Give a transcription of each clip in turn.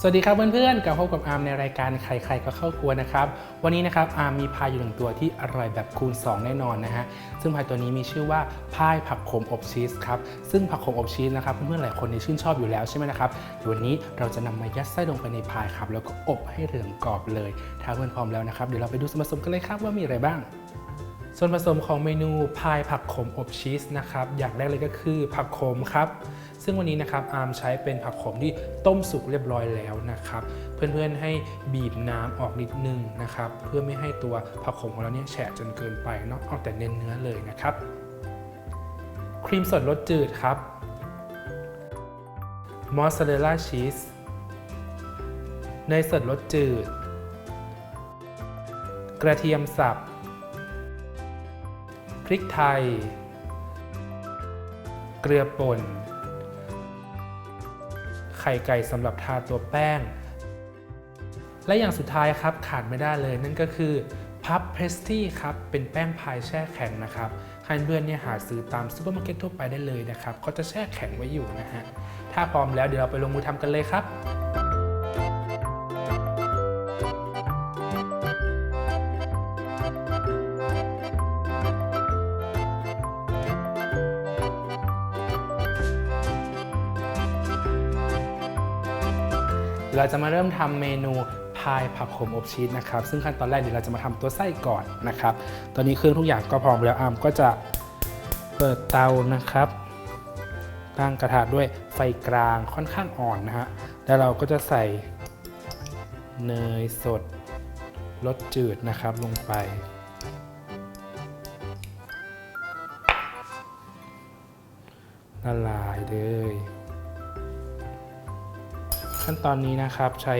สวัสดีครับเพื่อนๆกลับพบกับอาร์มในรายการใครๆก็เข้าครัวนะครับ วันนี้นะครับอาร์มมีพายอยู่หนึ่งตัวที่อร่อยแบบคูณ 2 แน่นอนนะฮะ ซึ่งพายตัวนี้มีชื่อว่าพายผักขมอบชีสครับ ซึ่งผักขมอบชีสนะครับเพื่อนๆหลายคนนี่ชื่นชอบอยู่แล้วใช่ไหมนะครับวันนี้เราจะนำมายัดไส้ลงไปในพายครับแล้วก็อบให้เหลืองกรอบเลย ถ้าเพื่อนพร้อมแล้วนะครับเดี๋ยวเราไปดูส่วนผสมกันเลยครับว่ามีอะไรบ้าง ส่วนผสมของเมนูพายผักขมอบชีสนะครับ อย่างแรกเลยก็คือผักขมครับ ซึ่งวันนี้นะครับอาร์มใช้เป็นผักขมที่ต้มสุกเรียบร้อยแล้วนะครับ เพื่อนๆให้บีบน้ำออกนิดนึงนะครับ เพื่อไม่ให้ตัวผักขมของเราเนี่ยแฉะจนเกินไปเนาะเอาแต่เน้นเนื้อเลยนะครับ ครีมสดรสจืดครับมอสซาเรลล่าชีสเนยสดรสจืด กระเทียมสับ พริกไทย เกลือป่น ไข่ไก่สำหรับทาตัวแป้ง และอย่างสุดท้ายครับขาดไม่ได้เลยนั่นก็คือพับเพรสตี้ครับ เป็นแป้งพายแช่แข็งนะครับให้เพื่อนเนี่ยหาซื้อตามซูเปอร์มาร์เก็ตทั่วไปได้เลยนะครับเขาจะแช่แข็งไว้อยู่นะฮะ ถ้าพร้อมแล้วเดี๋ยวเราไปลงมือทำกันเลยครับ เราจะมาเริ่มทำเมนูพายผักขมอบชีสนะครับ ซึ่งขั้นตอนแรกเดี๋ยวเราจะมาทำตัวไส้ก่อนนะครับ ตอนนี้เครื่องทุกอย่างก็พร้อมแล้วอามก็จะเปิดเตานะครับตั้งกระทะด้วยไฟกลางค่อนข้างอ่อนนะฮะ แล้วเราก็จะใส่เนยสดรสจืดนะครับลงไป ละลายเลย ขั้นตอนนี้นะครับใช้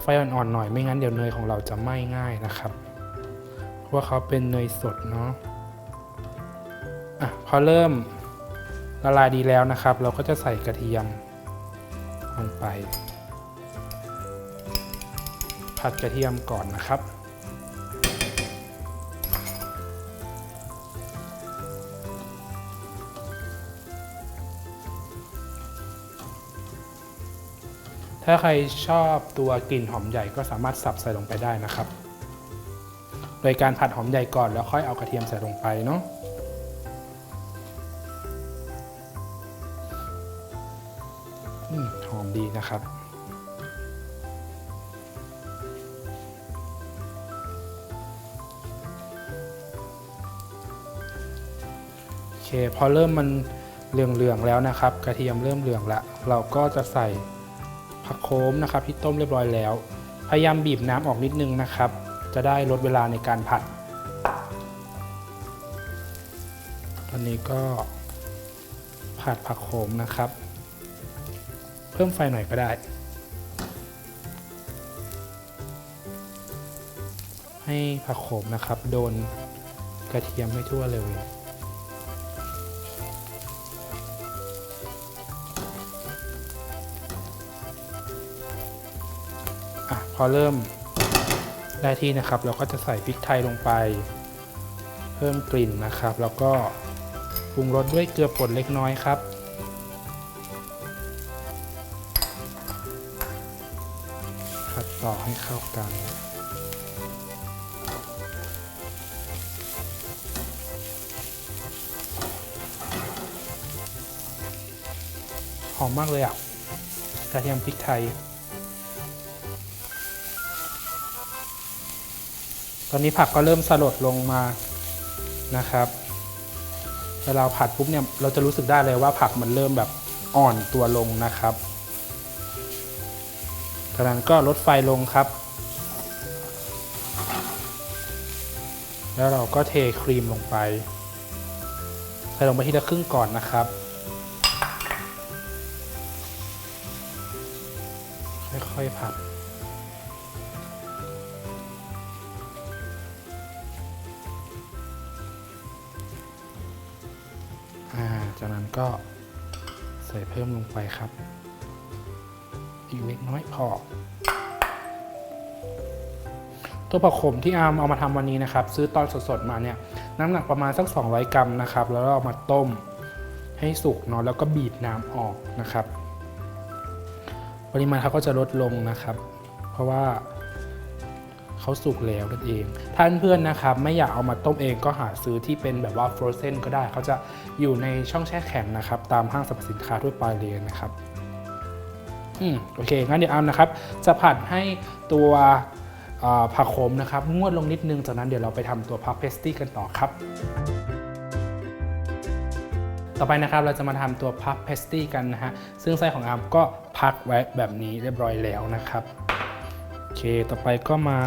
ไฟอ่อนๆหน่อยไม่งั้นเดี๋ยวเนยของเราจะไหม้ง่ายนะครับ เพราะว่าเขาเป็นเนยสดเนาะอะพอเริ่มละลายดีแล้วนะครับ เราก็จะใส่กระเทียมลงไป ผัดกระเทียมก่อนนะครับ ถ้าใครชอบตัวกลิ่นหอมใหญ่ก็สามารถสับใส่ลงไปได้นะครับ โดยการผัดหอมใหญ่ก่อนแล้วค่อยเอากระเทียมใส่ลงไปเนาะหอมดีนะครับ โอเคพอเริ่มมันเหลืองๆแล้วนะครับ กระเทียมเริ่มเหลืองละเราก็จะใส่ ผักโขมนะครับที่ต้มเรียบร้อยแล้ว พยายามบีบน้ำออกนิดนึงนะครับ จะได้ลดเวลาในการผัด ตอนนี้ก็ผัดผักโขมนะครับ เพิ่มไฟหน่อยก็ได้ ให้ผักโขมนะครับ โดนกระเทียมให้ทั่วเลย อะพอเริ่มได้ที่นะครับ เราก็จะใส่พริกไทยลงไป เพิ่มกลิ่นนะครับ แล้วก็ปรุงรสด้วยเกลือป่นเล็กน้อยครับ ผัดต่อให้เข้ากันหอมมากเลยอะกระเทียมพริกไทย ตอนนี้ผักก็เริ่มสลดลงมานะครับเวลาผัดปุ๊บเนี่ยเราจะรู้สึกได้เลยว่าผักมันเริ่มแบบอ่อนตัวลงนะครับจากนั้นก็ลดไฟลงครับ แล้วเราก็เทครีมลงไป ใส่ลงไปทีละครึ่งก่อนนะครับ ค่อยๆผัด จากนั้นก็ใส่เพิ่มลงไปครับ อีกเล็กน้อยพอ ตัวผักขมที่อาร์มเอามาทำวันนี้นะครับ ซื้อตอนสดๆมาเนี่ยน้ำหนักประมาณสัก 200 กรัมนะครับ แล้วเราเอามาต้มให้สุกเนาะแล้วก็บีบน้ำออกนะครับ ปริมาณเขาก็จะลดลงนะครับ เพราะว่า เขาสุกแล้วนั่นเองถ้านเพื่อนนะครับไม่อยากเอามาต้มเองก็หาซื้อที่เป็นแบบว่าฟรอเซนก็ได้เขาจะอยู่ในช่องแช่แข็งนะครับ ตามห้างสรรพสินค้าทั่วไปเลยนะครับอืมโอเคงั้นเดี๋ยวอามนะครับ จะผัดให้ตัวผักโขมนะครับงวดลงนิดนึงจากนั้นเดี๋ยวเราไปทำตัวพัฟเพสตี้กันต่อครับต่อไปนะครับเราจะมาทำตัวพัฟเพสตี้กันนะฮะซึ่งไส้ของอาร์มก็พักไว้แบบนี้เรียบร้อยแล้วนะครับ เค ต่อไปก็มา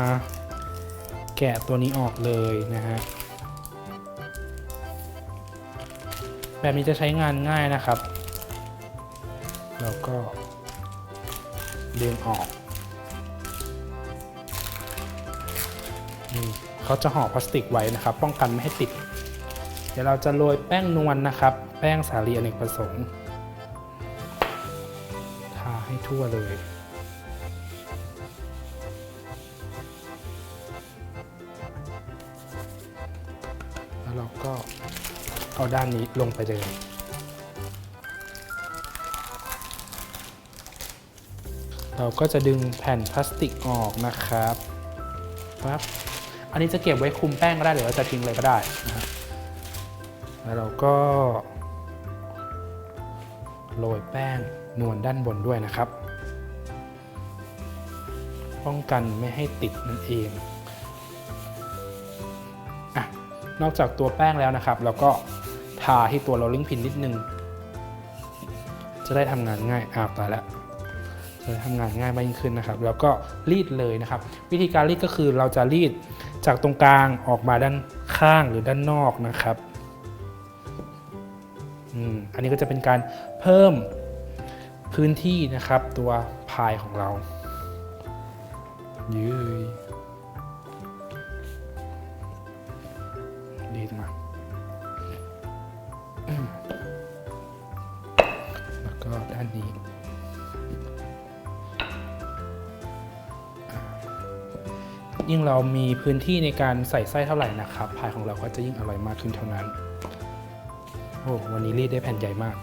แกะตัวนี้ออกเลยนะฮะ แบบนี้จะใช้งานง่ายนะครับ แล้วก็ดึงออกนี่เขาจะห่อพลาสติกไว้นะครับ ป้องกันไม่ให้ติด เดี๋ยวเราจะโรยแป้งนวลนะครับ แป้งสาลีอเนกประสงค์ ทาให้ทั่วเลย แล้วเราก็เอาด้านนี้ลงไปเลยเราก็จะดึงแผ่นพลาสติกออกนะครับปั๊บอันนี้จะเก็บไว้คุมแป้งก็ได้หรือว่าจะทิ้งเลยก็ได้นะแล้วเราก็โรยแป้งนวลด้านบนด้วยนะครับ ป้องกันไม่ให้ติดนั่นเอง นอกจากตัวแป้งแล้วนะครับ เราก็ทาที่ตัว rolling pin นิดนึง จะได้ทำงานง่ายอ้าวตายแล้วจะทำงานง่ายมากยิ่งขึ้นนะครับ แล้วก็รีดเลยนะครับ วิธีการรีดก็คือเราจะรีดจากตรงกลางออกมาด้านข้างหรือด้านนอกนะครับอันนี้ก็จะเป็นการเพิ่มพื้นที่นะครับ ตัวพายของเรายืย ยิ่งเรามีพื้นที่ในการใส่ไส้เท่าไหร่นะครับพายของเราก็จะยิ่งอร่อยมากขึ้นเท่านั้นโอ้วันนี้รีดได้แผ่นใหญ่มาก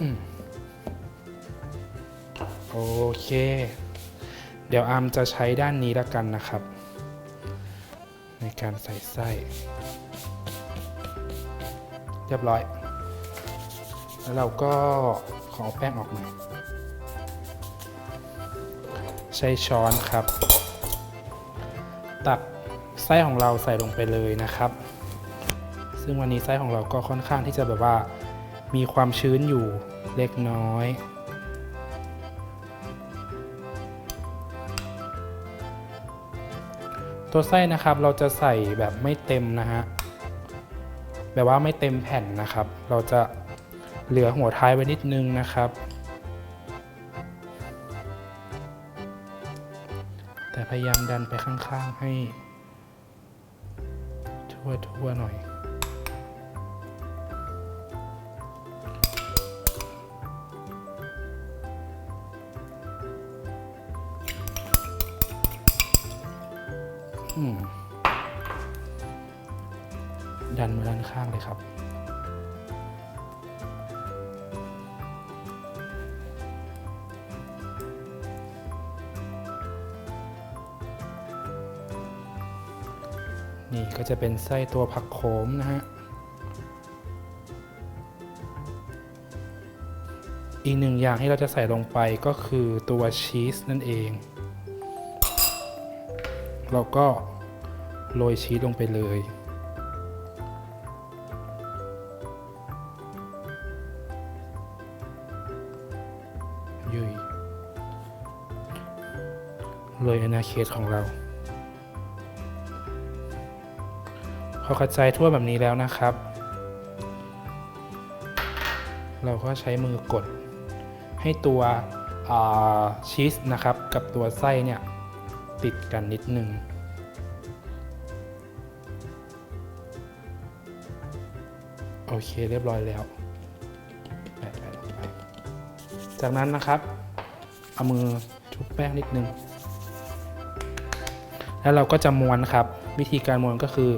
อมโอเค เดี๋ยวอาร์มจะใช้ด้านนี้ล้วกันนะครับ ในการใส่ไส้ เรียบร้อย แล้วเราก็ขอแป้งออกมา ใช้ช้อนครับ ตักไส้ของเราใส่ลงไปเลยนะครับ ซึ่งวันนี้ไส้ของเราก็ค่อนข้างที่จะแบบว่า มีความชื้นอยู่เล็กน้อยตัวไส้นะครับเราจะใส่แบบไม่เต็มนะฮะแบบว่าไม่เต็มแผ่นนะครับ เราจะเหลือหัวท้ายไว้นิดนึงนะครับ แต่พยายามดันไปข้างๆให้ทั่วๆหน่อย นี่ก็จะเป็นไส้ตัวผักโขมนะฮะ อีกหนึ่งอย่างที่เราจะใส่ลงไปก็คือตัวชีสนั่นเอง เราก็โรยชีสลงไปเลยยุยโรยอนาเคสของเรา พอกระจายทั่วแบบนี้แล้วนะครับ เราก็ใช้มือกด ให้ตัวชีสนะครับ กับตัวไส้เนี่ยติดกันนิดนึงโอเคเรียบร้อยแล้วแปะลงไป จากนั้นนะครับ เอามือชุบแป้งนิดนึง แล้วเราก็จะม้วนครับ วิธีการม้วนก็คือ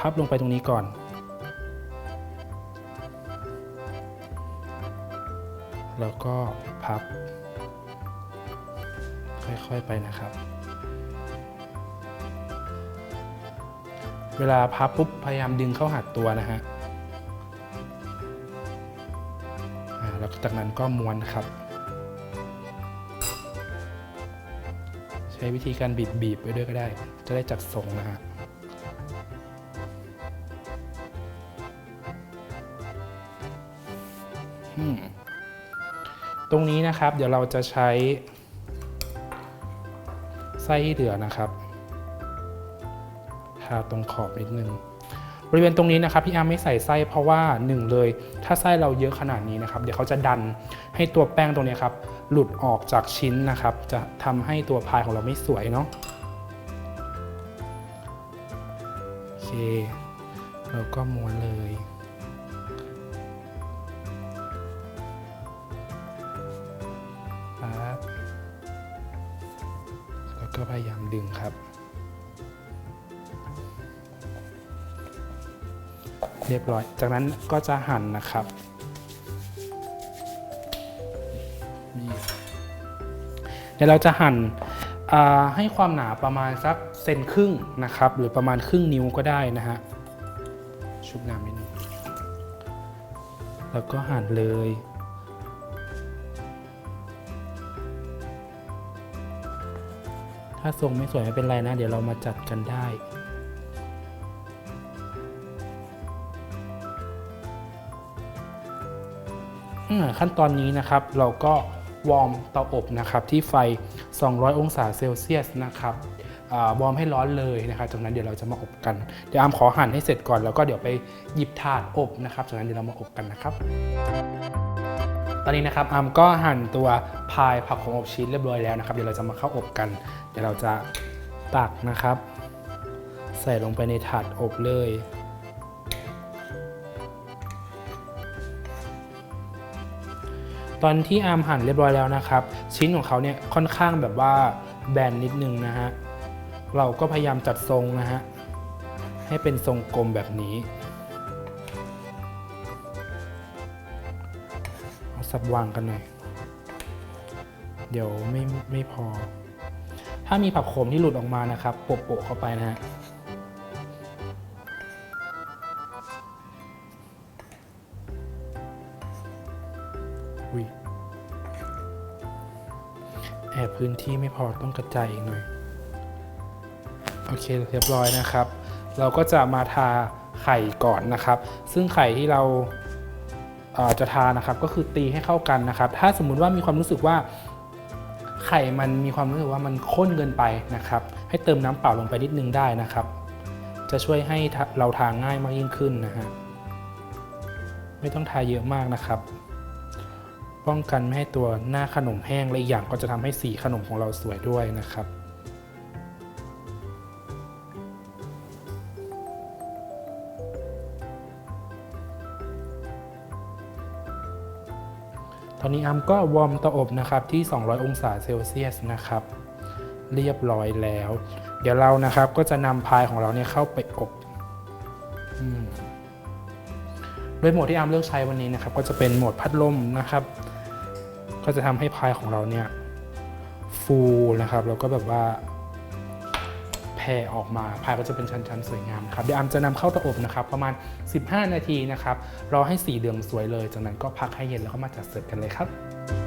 พับลงไปตรงนี้ก่อน แล้วก็พับ ค่อยๆไปนะครับ เวลาพับปุ๊บพยายามดึงเข้าหาตัวนะฮะแล้วจากนั้นก็ม้วนครับ ใช้วิธีการบีบบีบๆไปด้วยก็ได้ จะได้จัดทรงนะฮะ ตรงนี้นะครับ เดี๋ยวเราจะใช้ ไส้ที่เหลือนะครับทาตรงขอบนิดนึงบริเวณตรงนี้นะครับพี่อาร์ไม่ใส่ไส้เพราะว่าหนึ่งเลย ถ้าไส้เราเยอะขนาดนี้นะครับ เดี๋ยวเขาจะดันให้ตัวแป้งตรงนี้ครับ หลุดออกจากชิ้นนะครับ จะทำให้ตัวพายของเราไม่สวยเนาะโอเคเราก็ม้วนเลย พยายามดึงครับ เรียบร้อย จากนั้นก็จะหั่นนะครับนี่เดี๋ยวเราจะหั่นให้ความหนาประมาณสักเซนครึ่งนะครับ หรือประมาณครึ่งนิ้วก็ได้นะฮะชุบน้ำนิดนึงแล้วก็หั่นเลย ถ้าทรงไม่สวยไม่เป็นไรนะ เดี๋ยวเรามาจัดกันได้ ขั้นตอนนี้นะครับเราก็วอร์มเตาอบนะครับที่ไฟ 200 องศาเซลเซียสนะครับวอร์มให้ร้อนเลยนะครับจากนั้นเดี๋ยวเราจะมาอบกัน เดี๋ยวอามขอหั่นให้เสร็จก่อนแล้วก็เดี๋ยวไปหยิบถาดอบนะครับจากนั้นเดี๋ยวเรามาอบกันนะครับ ตอนนี้นะครับอามก็หั่นตัวพายผักของอบชีสเรียบร้อยแล้วนะครับ เดี๋ยวเราจะมาเข้าอบกัน เดี๋ยวเราจะตักนะครับ ใส่ลงไปในถาดอบเลยตอนที่อาร์มหั่นเรียบร้อยแล้วนะครับ ชิ้นของเขาเนี่ยค่อนข้างแบบว่าแบนนิดนึงนะฮะเราก็พยายามจัดทรงนะฮะให้เป็นทรงกลมแบบนี้ สับวางกันหน่อย เดี๋ยวไม่ไม่พอ ถ้ามีผักโขมที่หลุดออกมานะครับโปะๆเข้าไปนะฮะแอบพื้นที่ไม่พอต้องกระจายอีกหน่อย โอเคเรียบร้อยนะครับ เราก็จะมาทาไข่ก่อนนะครับ ซึ่งไข่ที่เรา จะทานะครับก็คือตีให้เข้ากันนะครับ ถ้าสมมุติว่ามีความรู้สึกว่าไข่มันมีความรู้สึกว่ามันข้นเกินไปนะครับ ให้เติมน้ำเปล่าลงไปนิดนึงได้นะครับ จะช่วยให้เราทาง่ายมากยิ่งขึ้นนะฮะไม่ต้องทาเยอะมากนะครับ ป้องกันไม่ให้ตัวหน้าขนมแห้งและอีกอย่างก็จะทำให้สีขนมของเราสวยด้วยนะครับ อนนี้อัมก็วอร์มเตาอบนะครับที่ 200 องศาเซลเซียสนะครับ เรียบร้อยแล้ว เดี๋ยวเรานะครับก็จะนำพายของเราเนี่ยเข้าไปอบอืมโดยโหมดที่อาร์มเลือกใช้วันนี้นะครับ ก็จะเป็นโหมดพัดลมนะครับ ก็จะทำให้พายของเราเนี่ยฟูนะครับแล้วก็แบบว่า ผ่ออกมาพายก็จะเป็นชั้นๆสวยงามครับเดี๋ยวอามจะนำเข้าเตาอบนะครับ ประมาณ 15 นาทีนะครับรอให้สีเหลืองสวยเลย จากนั้นก็พักให้เย็นแล้วก็มาจัดเสิร์ฟกันเลยครับ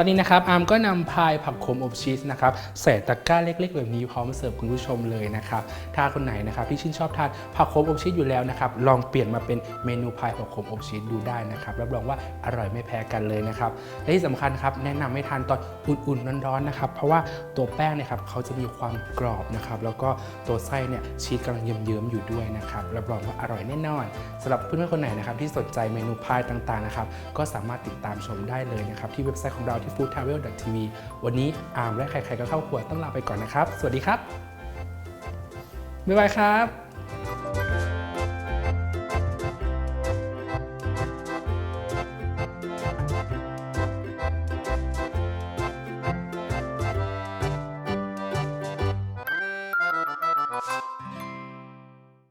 ตอนนี้นะครับอาร์มก็นำพายผักขมอบชีสนะครับใส่ตะกร้าเล็ก ๆ แบบนี้พร้อมเสิร์ฟคุณผู้ชมเลยนะครับถ้าคนไหนนะครับที่ชื่นชอบทานผักขมอบชีสอยู่แล้วนะครับลองเปลี่ยนมาเป็นเมนูพายผักขมอบชีสดูได้นะครับรับรองว่าอร่อยไม่แพ้กันเลยนะครับและที่สำคัญครับแนะนำให้ทานตอนอุ่นๆร้อนๆนะครับเพราะว่าตัวแป้งเนี่ยครับเขาจะมีความกรอบนะครับแล้วก็ตัวไส้เนี่ยชีสกำลังเยิ้มๆอยู่ด้วยนะครับรับรองว่าอร่อยแน่นอนสำหรับเพื่อนๆคนไหนนะครับที่สนใจเมนูพายต่างๆนะครับก็สามารถติดตามชมได้เลยนะครับที่เว็บไซต์ของเราที่ foodtravel.tv วันนี้อาร์มและใครๆก็เข้าครัวต้องลาไปก่อนนะครับ สวัสดีครับ บ๊ายบายครับ